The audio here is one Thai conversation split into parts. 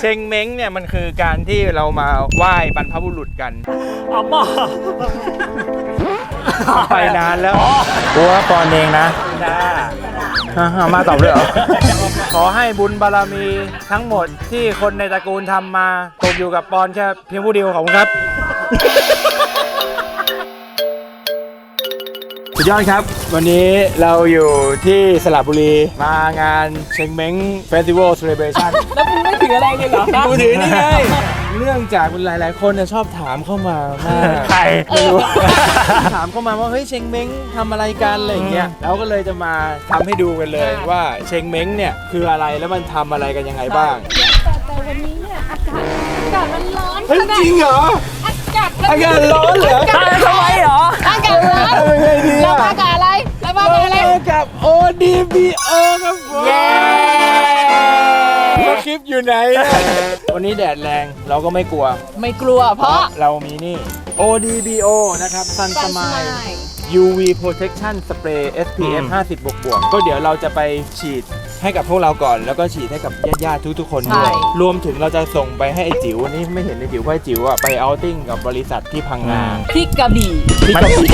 เชงเม้งเนี่ยมันคือการที่เรามาไหว้บรรพบุรุษกันอาม่าไปนานแล้วกูว่าปอนเองนะจ้าฮะมาตอบเลยเหรอ ขอให้บุญบารมีทั้งหมดที่คนในตระกูลทำมาตกอยู่กับปอนแค่เพียงผู้เดียวของครับ สุดยอดครับ วันนี้เราอยู่ที่สระบุรี มางานเชงเม้งเฟสติวัลเซเลบรชั่นแล้วมึงไม่ถืออะไรเลยเหรอกูถือนี่ไงเนื่องจากหลาย ๆ คนเนี่ยชอบถามเข้ามามาก ใครไม่รู้ ถามเข้ามาว่าเฮ้ยเชงเม้งทำอะไรกันอะไรอย่างเงี้ยเราก็เลยจะมาทำให้ดูกันเลยว่าเชงเม้งเนี่ยคืออะไรแล้วมันทำอะไรกันยังไงบ้าง แต่แต่วันนี้เนี่ยอากาศอากาศมันร้อนเฮ้ยจริงเหรอ อากาศ อากาศร้อนเหรอทำไมเหรออากาศร้อนทำยังไงดีเราอะมากับอะไรเรามาเรากับอะไรมากับ ODBO ครับผมเย้สคริปต์อยู่ไหนอะวันนี้แดดแรงเราก็ไม่กลัว ไม่กลัวเพราะเรามีนี่ ODBO นะครับ Sun Smile UV Protection Spray SPF 50 บวกบวกก็เดี๋ยวเราจะไปฉีด ให้กับพวกเราก่อน แล้วก็ฉีดให้กับญาติๆทุกๆคนด้วยรวมถึงเราจะส่งไปให้ไอ้จิ๋วนี่ไม่เห็นไอ้จิ๋วเพราะไอ้จิ๋วอะไปเอาท์ติ้งกับบริษัทที่พังงาที่กระบี่ ที่มันกระบี่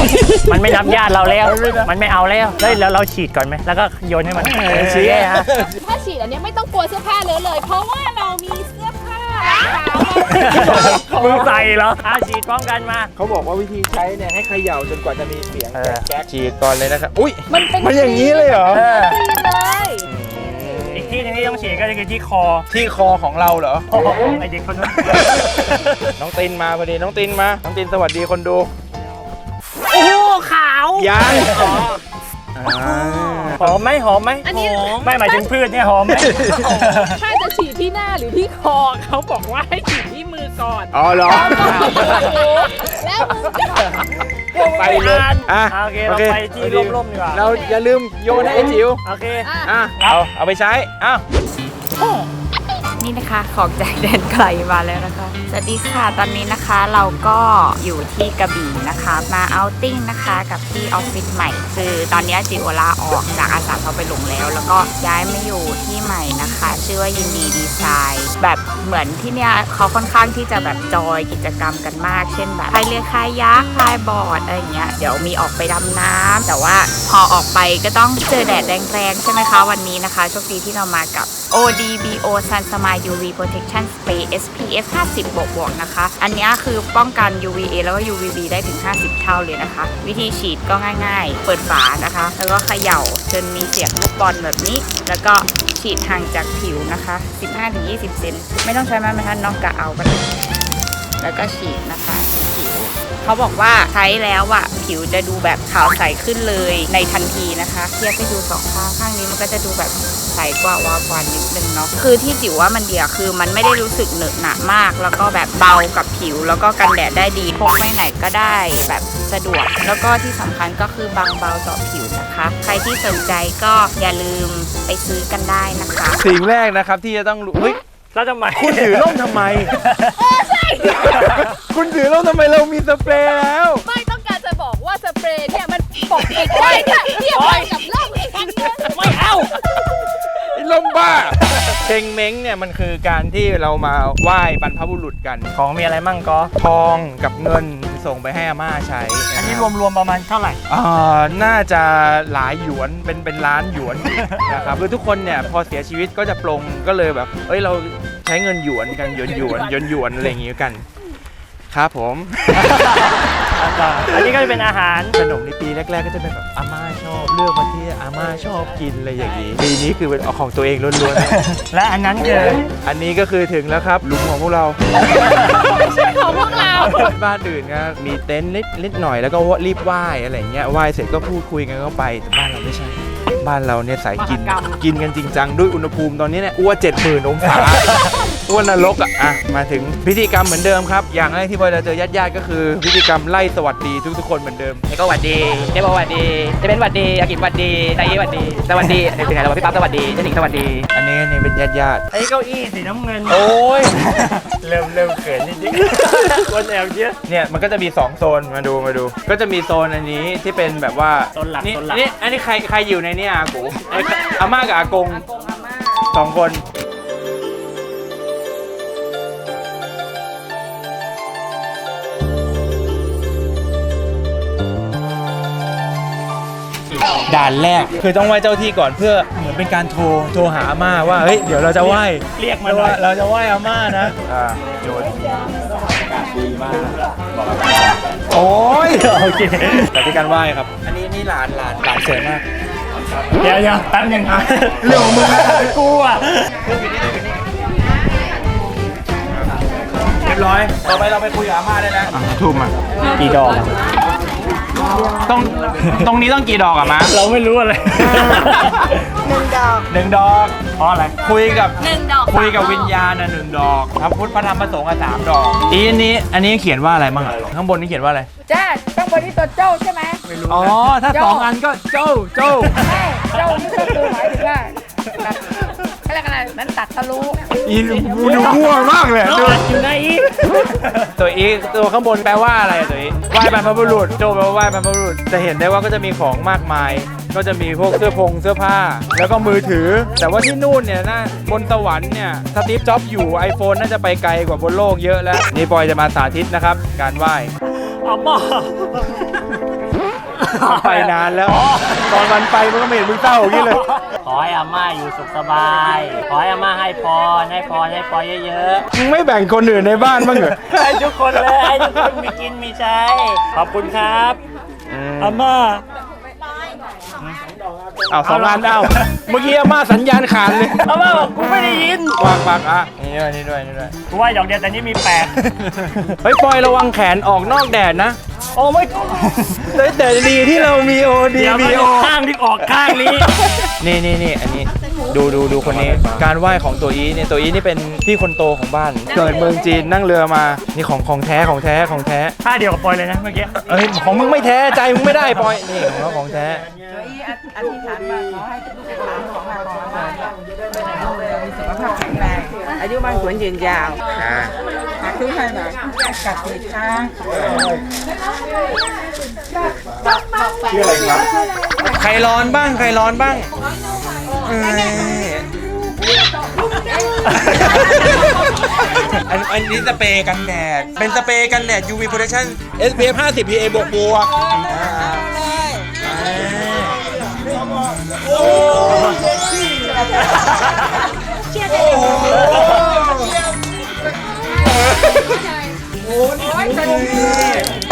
มันไม่นับญาติเราแล้วไม่นับมันไม่เอาแล้วเฮ้ยแล้วเราฉีดก่อนไหม แล้วก็โยนให้มันเออชี้เย้ฮะ ถ้าฉีดอันเนี้ยไม่ต้องกลัวเสื้อผ้าเลอะเลย เพราะว่าเรามีเสื้อผ้าขาวมึงใส่เหรออาฉีดพร้อมกันมา เขาบอกว่าวิธีใช้เนี่ยให้เขย่าจนกว่าจะมีเสียงเออ แก๊กๆฉีดก่อนเลยนะครับ อุ้ยมันเป็นมันอย่างนี้เลยเหรอเออเลยอีก ที่หนึงที่ต้องฉีดก็คือที่คอที่คอของเราเหรอโอ้โหไอเด็กคนนั้นน้องตินมาพอดี น้องตินมา น้องตินสวัสดีคนดู โอ้โหขาวยังอ่าหอมไหมหอมไหมอันนี้ไม่หมายถึงพืชเนี่ยหอมไหมถ้าจะฉีดที่หน้าหรือที่คอเขาบอกว่าให้ฉีดที่มือก่อน อ๋อเหรอ แล้วมึงก็ ไปเลยอะโอเคเราไปที่ร่มๆดีกว่าเราอย่าลืมโยนให้ไอ้จิ๋วโอเคอะเอาเอาไปใช้อ้าวนี่นะคะของจากแดนไกลมาแล้วนะคะ สวัสดีค่ะ ตอนนี้นะคะเราก็อยู่ที่กระบี่นะคะ มาเอาติ้งนะคะกับที่ออฟฟิศใหม่ คือตอนนี้จิโอลาออกจากอาสาเขาไปหลงแล้ว แล้วก็ย้ายมาอยู่ที่ใหม่นะคะ ชื่อว่ายินดีดีไซน์แบบเหมือนที่เนี่ยเขาค่อนข้างที่จะแบบจอยกิจกรรมกันมาก เช่นแบบพายเรือคายักพายบอร์ดอะไรเงี้ยเดี๋ยวมีออกไปดำน้ำแต่ว่าพอออกไปก็ต้องเจอแดดแรงๆใช่ไหมคะวันนี้นะคะโชคดีที่เรามากับ ODBO Sun Smile UV Protection Spray SPF 50บวกๆนะคะ อันนี้คือป้องกัน UVA แล้วก็ UVB ได้ถึง 50 เท่าเลยนะคะ วิธีฉีดก็ง่าย ๆ เปิดฝานะคะ แล้วก็เขย่าจนมีเสียงลูกบอลแบบนี้ แล้วก็ฉีดห่างจากผิวนะคะ 15-20 เซนไม่ต้องใช้ไม้บรรทัดนอกกะเอาได้แล้วก็ฉีดนะคะผิวเขาบอกว่าใช้แล้วอะผิวจะดูแบบขาวใสขึ้นเลยในทันทีนะคะเทียบให้ดูสองข้างข้างนี้มันก็จะดูแบบ ใสกว่าวาวกว่านิดนึงเนาะคือที่จิ๋วว่ามันเดียคือมันไม่ได้รู้สึกเหนอะหนะมาก แล้วก็แบบเบากับผิว แล้วก็กันแดดได้ดีพกไปไหนก็ได้แบบสะดวก แล้วก็ที่สำคัญก็คือบางเบาต่อผิวนะคะ ใครที่สนใจก็อย่าลืมไปซื้อกันได้นะคะ สิ่งแรกนะครับที่จะต้องรู้เฮ้ยแล้วทำไมคุณถือร่มทำไมคุณถือร่มทำไมเรามีสเปรย์แล้ว ไม่ต้องการจะบอกว่าสเปรย์เนี่ยมันปกปิดได้ค่ะเทียบกันกับร่มอีกครั้งนึงไม่เอาไอ้ ล่มบ้าเชงเม้งเนี่ยมันคือการที่เรามาไหว้บรรพบุรุษกัน ของมีอะไรมั่งก็ทองกับเงินส่งไปให้อาม่าใช้อันนี้รวมๆประมาณเท่าไหร่ อ่าน่าจะหลายหยวนเป็นเป็นล้านหยวนอยู่นะครับคือทุกคนเนี่ยพอเสียชีวิตก็จะปลงก็เลยแบบ เอ้ยเราใช้เงินหยวนกันหยวนหยวนหยวนหยวนอะไรอย่างงี้กัน ครับผมอันนี้ก็จะเป็นอาหาร ขนมในปีแรก ๆ ก็จะเป็นแบบอาม่าชอบเลือกมาที่อาม่าชอบกินอะไรอย่างนี้ปีนี้คือเป็นเอาของตัวเองล้วนๆ และอันนั้นคืออันนี้ก็คือถึงแล้วครับหลุมของพวกเรา ไม่ใช่ของพวกเรา บ้านอื่นก็มีเต็นท์นิดนิดหน่อยแล้วก็รีบไหว้อะไรเงี้ยไหว้เสร็จก็พูดคุยกันก็ไปแต่บ้านเราไม่ใช่ บ้านเราเนี่ยสายกิน มหากรรม กินกันจริงจังด้วยอุณหภูมิตอนนี้เนี่ยอ้วเจ็ดหมื่นองศา อ้วนนรกอะอะมาถึงพิธีกรรมเหมือนเดิมครับ อย่างแรกที่พอเราเจอญาติญาติๆก็คือพิธีกรรมไล่สวัสดีทุกๆคนเหมือนเดิมเจ๊ก็หวัดดีเจ๊บอกหวัดดีเจ๊เป็นหวัดดีอากินหวัดดีไตเย่หวัดดีสวัสดีถึงไหนแล้ววะพี่ปั๊บสวัสดีเจ๊หนิงสวัสดีอันนี้นี่เป็นญาติญาติไอ้เก้าอี้สีน้ำเงิน ๆโอ้ย เริ่มเริ่มเขินนิดนึงคนแอบเยอะ เนี่ยมันก็จะมี2โซนมาดูมาดู ก็จะมีโซนอันนี้ที่เป็นแบบว่าโซนหลักนี่โซนหลัก นี่อันนี้ใครใครอยู่ในเนี่ยอากูไอ้อาม่ากับอากงสองคน ด่านแรก คือต้องไหว้เจ้าที่ก่อนเพื่อเหมือนเป็นการโทรโทรหาอาม่าว่าเฮ้ยเดี๋ยวเราจะไหว้เรียกมาหน่อยเราจะไหว้อาม่านะอ่าโยนอากาศดีมากบอกอาม่าโอ้ยโอเคแต่ที่การไหว้ครับ อันนี้นี่หลานหลานหลานเสริมมากเดี๋ยวเดี๋ยวแป๊บหนึงอะเรื่องของมึงนะกูอะเรียบร้อยต่อไปเราไปคุยกับอาม่าได้แล้วทุ่มอะกี่ดอก ตรงตรงนี้ต้องกี่ดอกอะมาเราไม่รู้อะไรหนึ่งดอกเพราะอะไรคุยกับหนึ่งดอกคุยกับวิญญาณน่ะหนึ่งดอกพระพุทธพระธรรมพระสงฆ์อะสามดอกอีอันนี้อันนี้เขียนว่าอะไรบ้างอะข้างบนนี่เขียนว่าอะไรจ้าต้องบนที่ตัวเจ้าใช่ไหมอ๋อถ้าสองอันก็โจ้โจ้ใช่เจ้านี่ก็คือหมายถึงว่า ตัดเขาเรียกอะไรนั้นตัดทะลุอีดูดูง่วงมากเลยดูอยู่ไหนอีกตัวอีตัวข้างบนแปลว่าอะไรอะตัวอีไหว้บรรพบุรุษโจแปลว่าไหว้บรรพบุรุษจะเห็นได้ว่าก็จะมีของมากมาย ก็จะมีพวกเสื้อพงเสื้อผ้า แล้วก็มือถือ แต่ว่าที่นู่นเนี่ยนะบนสวรรค์เนี่ยสตีฟจ็อบอยู่ iPhone น่าจะไปไกลกว่าบนโลกเยอะแล้วนี่ปอยจะมาสาธิตนะครับ การไหว้อา ม่าไปนานแล้ว ตอนวันไปมันก็ไม่เห็นมึงเศร้าอย่างนี้เลย ขอให้อาม่าอยู่สุขสบาย ขอให้อาม่าให้พรให้พรให้พรเยอะมึงไม่แบ่งคนอื่นในบ้านบ้างเหรอๆ ให้ทุกคนเลยให้ทุกคนมีกินมีใช้ ขอบคุณครับ อาม่า เอาสองอันเอาเมื่อกี้อาม่าสัญญาณขาดเลยอาม่าบอกกูไม่ได้ยินวางปากอะนี่ด้วยนี่ด้วยนี่ด้วยกูว่าดอกเดียวแต่นี่มีแปดเฮ้ยปอยระวังแขนออกนอกแดดนะโอ้ไม่แต่แต่ดีที่เรามีโอดีเดี๋ยวมีมันโอข้างที่ออกข้างนี้ นี่นี่นี่อันนี้ ดูดูดูคนนี้ การไหว้ของตัวอีเนี่ยตัวอีนี่เป็นพี่คนโตของบ้าน เกิดเมืองจีนนั่งเรือมา นี่ของของแท้ของแท้ของแท้ท่าเดียวกับปอยเลยนะเมื่อกี้ เอ้ยของมึงไม่แท้ใจมึงไม่ได้ปอย นี่ของเราของแท้อธิษฐานมาขอให้ลูกหลานของเราของเราเนี่ยมีสุขภาพแข็งแรงอายุมั่นขวัญยืนยาวหาขึ้นให้หน่อยกัดติดช้างชื่ออะไรครับใครร้อนบ้างใครร้อนบ้าง เอ้ยอันอันนี้สเปรย์กันแดด เป็นสเปรย์กันแดด UV protection SPF 50 PA บวกบวกอ่าโอ้โอ้โหโอ้นี่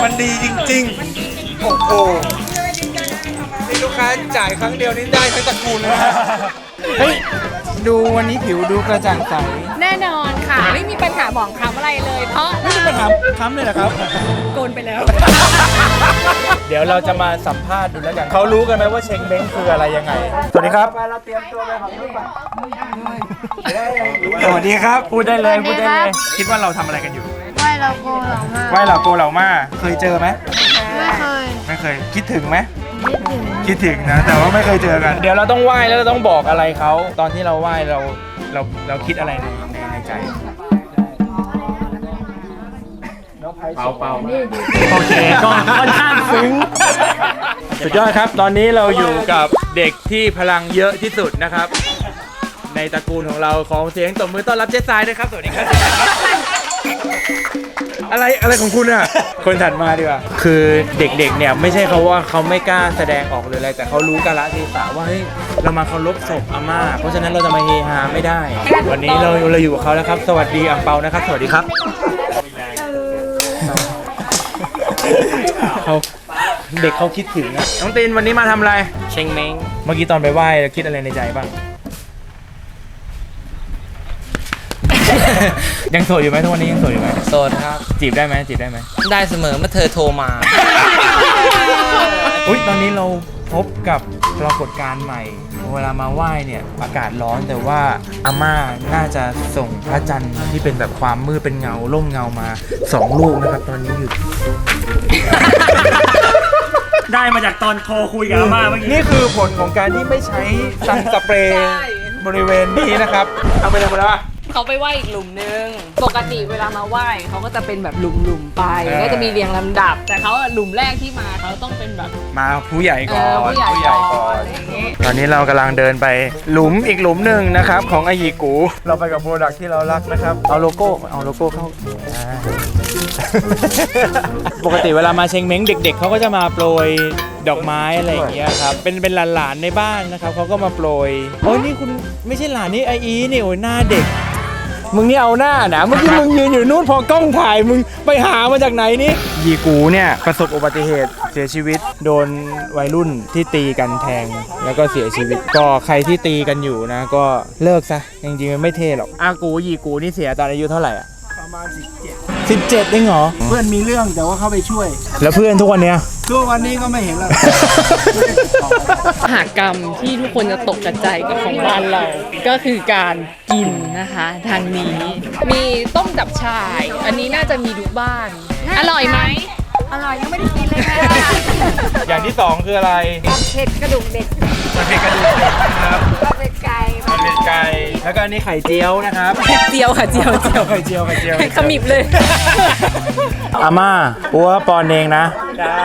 มันดีจริงๆ โอ้โห นี่ลูกค้าจ่ายครั้งเดียวนี่ได้ทั้งตระกูลเลยนะ เฮ้ย ดูวันนี้ผิวดูกระจ่างใส แน่นอนค่ะ ไม่มีปัญหาหมองคล้ำอะไรเลย เพราะไม่มีปัญหาค้ำเลยเหรอครับ โกนไปแล้ว เดี๋ยวเราจะมาสัมภาษณ์ดูแล้วกันเขารู้กันไหมว่าเชงเม้งคืออะไรยังไง สวัสดีครับสวัสดีครับ พูดได้เลย พูดได้เลย คิดว่าเราทำอะไรกันอยู่ไหว้เราโกเรามากไหว้เหล่าโกเหล่ามา เคยเจอไหม ไม่เคย ไม่เคย คิดถึงไหม คิดถึงคิดถึงนะ แต่ว่าไม่เคยเจอกัน เดี๋ยวเราต้องไหว้แล้วเราต้องบอกอะไรเขา ตอนที่เราไหว้เราเราเราคิดอะไรในในในใจเปาเปาโอเคก็ค่อนข้างซึ้งสุดยอดครับ ตอนนี้เราอยู่กับเด็กที่พลังเยอะที่สุดนะครับ ในตระกูลของเราของเสียงตบมือต้อนรับเจสซายด้วยครับสวัสดีครับ อะไรอะไรของคุณอะ คนถัดมาดีกว่า คือเด็กๆเนี่ยไม่ใช่เขาว่าเขาไม่กล้าแสดงออกหรืออะไร แต่เขารู้กาลเทศะว่าเฮ้ยเรามาเคารพศพอาม่า เพราะฉะนั้นเราจะมาเฮฮาไม่ได้ วันนี้เราเราอยู่กับเขาแล้วครับ สวัสดีอังเปานะครับ สวัสดีครับเขาเด็กเขาคิดถึงนะน้องตีนวันนี้มาทำอะไร เชงเม้งเมื่อกี้ตอนไปไหว้คิดอะไรในใจบ้าง ยังโสดอยู่ไหมทุกวันนี้ยังโสดอยู่ไหมโสดครับ จีบได้ไหมจีบได้ไหมได้เสมอเมื่อเธอโทรมา อุ้ยตอนนี้เราพบกับปรากฏการณ์ใหม่ เวลามาไหว้เนี่ยอากาศร้อนแต่ว่าอาม่าน่าจะส่งพระจันทร์ที่เป็นแบบความมืดเป็นเงาล่มเงามาสองลูกนะครับ ตอนนี้อยู่ ได้มาจากตอนโทรคุยกับอาม่าเมื่อกี้ นี่คือผลของการที่ไม่ใช้ซันสเปรย์บริเวณนี้นะครับ เอาไปเลยหมดแล้วอะ เขาไปไหว้อีกหลุมนึง ปกติเวลามาไหว้เขาก็จะเป็นแบบหลุมๆไป เออ ก็จะมีเรียงลำดับ แต่เขาอะหลุมแรกที่มาเขาต้องเป็นแบบมาผู้ใหญ่เอก่อนอผู้ใหญ่ก่อนอะไรอย่างงี้ตอนนี้เรากำลังเดินไปหลุมอีกหลุมหนึ่งนะครับ ของไอยีกู เราไปกับโปรดักที่เรารักนะครับ เอาโลโก้เอาโลโก้เข้าอ่า ปกติเวลามาเชงเม้งเด็ก ๆเขาก็จะมาโปรยดอกไม้อะไรอย่างเงี้ยครับเป็นเป็นหลานๆในบ้านนะครับเขาก็มาโปรยโอ้ยนี่คุณไม่ใช่หลานนี่ไออีนี่โอ้ยหน้าเด็ก มึงนี่เอาหน้านะเมื่อกี้มึงยืนอยู่นู่นพอกล้องถ่ายมึงไปหามาจากไหนนี่ยีกูเนี่ยประสบอุบัติเหตุเสียชีวิต โดนวัยรุ่นที่ตีกันแทง แล้วก็เสียชีวิต ก็ใครที่ตีกันอยู่นะ ก็เลิกซะจริงๆมันไม่เท่หรอกอากูยีกูนี่เสียตอนอายุเท่าไหร่อะประมาณ17 17เองเหรอ เพื่อนมีเรื่องแต่ว่าเข้าไปช่วยแล้วเพื่อนทุกวันเนี้ยทุกวันนี้ก็ไม่เห็นแล้ว มหากรรมที่ทุกคนจะตกกระจายกับของบ้านเรา ก็คือการกินนะคะ ทางนี้ มีต้มจับชาย อันนี้น่าจะมีทุกบ้าน อร่อยไหม อร่อยยังไม่ได้กินเลยค่ะอย่างที่สองคืออะไรเผ็ดกระดูกเด็กมันเป็นกระดูกเด็กนะครับก็เป็นไก่มัน เป็นไก่แล้วก็อันนี้ไข่เจียวนะครับเจียวค่ะเจียวเจียวไข่เจียวไข่เจียวขมิบเลยอาม่าอัวปอนเองนะจ้า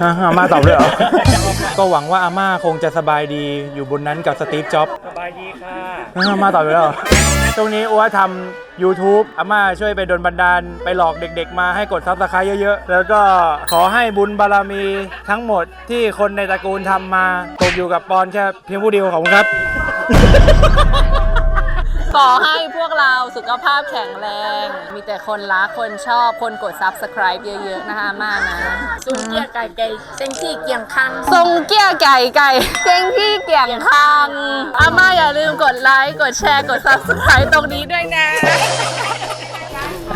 ฮะอาม่าตอบเลยเหรอก็หวังว่าอาม่าคงจะสบายดีอยู่บนนั้นกับสตีฟจ็อบส์สบายดีค่ะอาม่าตอบเลยเหรอตรงนี้อัวทำ YouTube อาม่าช่วยไปดลบันดาล ไปหลอกเด็กๆ มาให้กดซับสไครต์เยอะๆ แล้วก็ขอให้บุญบารมีทั้งหมดที่คนในตระกูลทำมาตกอยู่กับปอนแค่เพียงผู้เดียวของครับ ขอให้พวกเราสุขภาพแข็งแรง มีแต่คนรัก คนชอบ คนกด subscribe เยอะๆ นะคะมานะซุนเกียไก่ไก่เซงที่เกียงคังทรงเกี้ยไก่ไก่เก่งที่เกี่ยงคังอาม่าอย่าลืมกดไลค์ กดแชร์ กด subscribe ตรงนี้ด้วยนะ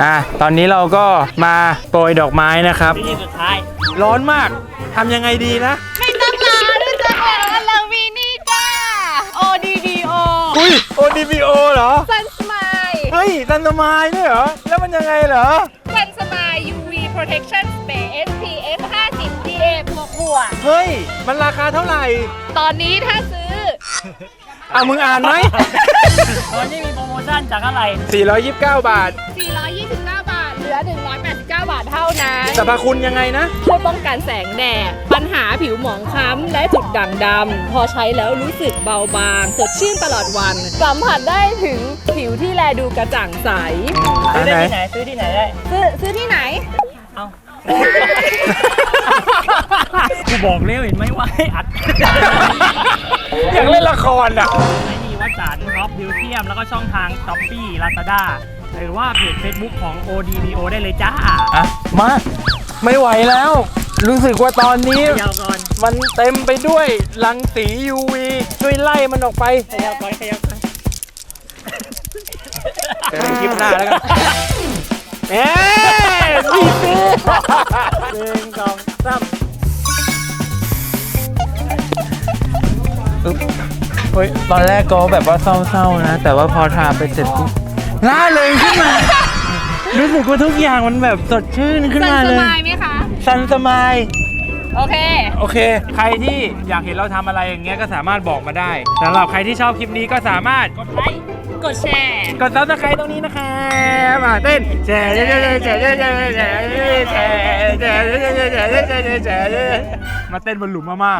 อะตอนนี้เราก็มาโปรยดอกไม้นะครับที่สุดท้าย ร้อนมากทำยังไงดีนะ ไม่ ODDO อุ้ย ODBO เหรอ ซันสมายเฮ้ยซันสมายด้วยเหรอ แล้วมันยังไงเหรอ ซันสมาย UV Protection Spray SPF 50 PA บวกบวกเฮ้ย มันราคาเท่าไหร่ ตอนนี้ถ้าซื้อ อะมึงอ่านไหม ตอนนี้มีโปรโมชั่นจากอะไร 429 บาท429 บาท เหลือ 189 บาทเท่านั้นสรรพคุณยังไงนะ ช่วยป้องกันแสงแดดปัญหาผิวหมองคล้ำและจุดด่างดำพอใช้แล้วรู้สึกเบาบาง สดชื่นตลอดวัน สัมผัสได้ถึงผิวที่แลดูกระจ่างใส ซื้อได้ไหนที่ไหนซื้อที่ไหนได้ ซื้อซื้อที่ไหน เอ้ากูบอกแล้วเห็นไหมว่าให้อัด อยากเล่นละครอะไอ้นี่วัดจันทร์ท็อปบิวเทียม แล้วก็ช่องทางช้อปปี้ลาซาด้าหรือว่าเพจ Facebook ของ ODBO ได้เลยจ้า อะ มา ไม่ไหวแล้ว รู้สึกว่าตอนนี้เขยาวก่อนมันเต็มไปด้วยรังสี UV ช่วยไล่มันออกไปเขยาวก่อนเขยาวก่อนเจอกันคลิปหน้าแล้วกันเอ๊ะดีสิหนึ่งสองสามอึ๊บเฮ้ย ตอนแรกก็แบบว่าเศร้าๆนะ แต่ว่าพอทาไปเสร็จปุ๊บล่าเลยขึ้นมา รู้สึกว่าทุกอย่างมันแบบสดชื่นขึ้นซันมาสเลยมายไหมคะ ซันสมายโอเค โอเค ใครที่อยากเห็นเราทำอะไรอย่างเงี้ยก็สามารถบอกมาได้สำหรับใครที่ชอบคลิปนี้ก็สามารถ กดไลค์ กดแชร์ กดซับสไครต์ตรงนี้นะคะมาเต้นแชร์แชร์แชร์แชร์แชร์แชร์แชร์แชร์แชร์แชร์แชร์แชร์แชร์แชร์แชร์มาเต้นบนหลุมมาม่า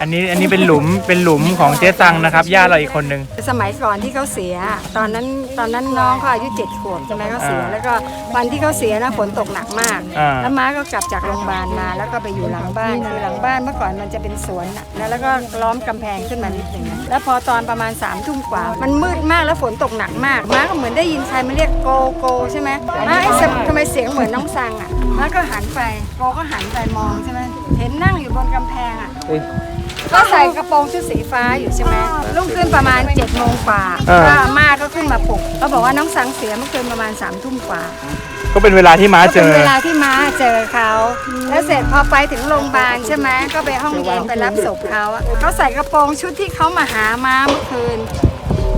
อันนี้อันนี้เป็นหลุมเป็นหลุมของเจ๊ตังนะครับญาติเราอีกคนนึง สมัยก่อนที่เขาเสีย ตอนนั้นตอนนั้นน้องเขาอายุเจ็ดขวบใช่ไหมเขาเสีย อ่าแล้วก็วันที่เขาเสียนะฝนตกหนักมาก อ่า แล้วม้าก็กลับจากโรงพยาบาลมา แล้วก็ไปอยู่หลังบ้านคือหลังบ้านเมื่อก่อนมันจะเป็นสวนน่ะแล้วแล้วก็ล้อมกำแพงขึ้นมานิดหนึ่งนะแล้วพอตอนประมาณ3ามทุ่มกว่า มันมืดมากแล้วฝนตกหนักมากม้าก็เหมือนได้ยินใครมาเรียกโกโกใช่ไหมม้าไอ้สทำไมเสียงเหมือนน้องสังอะม้าก็หันไปโกก็หันไปมองใช่ไหมเห็นนั่งอยู่บนกำแพงอะ ก็ใส่กระโปรงชุดสีฟ้าอยู่ใช่ไหมรุ่งขึ้นประมาณ7จ็ดโมงกว่าเออก็อาม่าก็ขึ้นมาปลุกเขาบอกว่าน้องสังเสียเมื่อคืนประมาณ3ามทุ่มกว่าก็เป็นเวลาที่ม้าก็เจเป็นอ เวลาที่ม้าเจอเขา แล้วเสร็จพอไปถึงโรงพยาบาลใช่ไหมก็ไปห้องเย็นไปรับศพเขาอะเขาใส่กระโปรงชุดที่เขามาหาม้าเมื่อคืน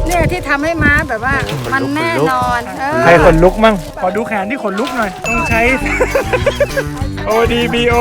เนี่ยที่ทำให้ม้าแบบว่ามันแน่นอนเออ ใครขนลุกมั่ง ขอดูแขนที่ขนลุกหน่อย ต้องใช้ ODBO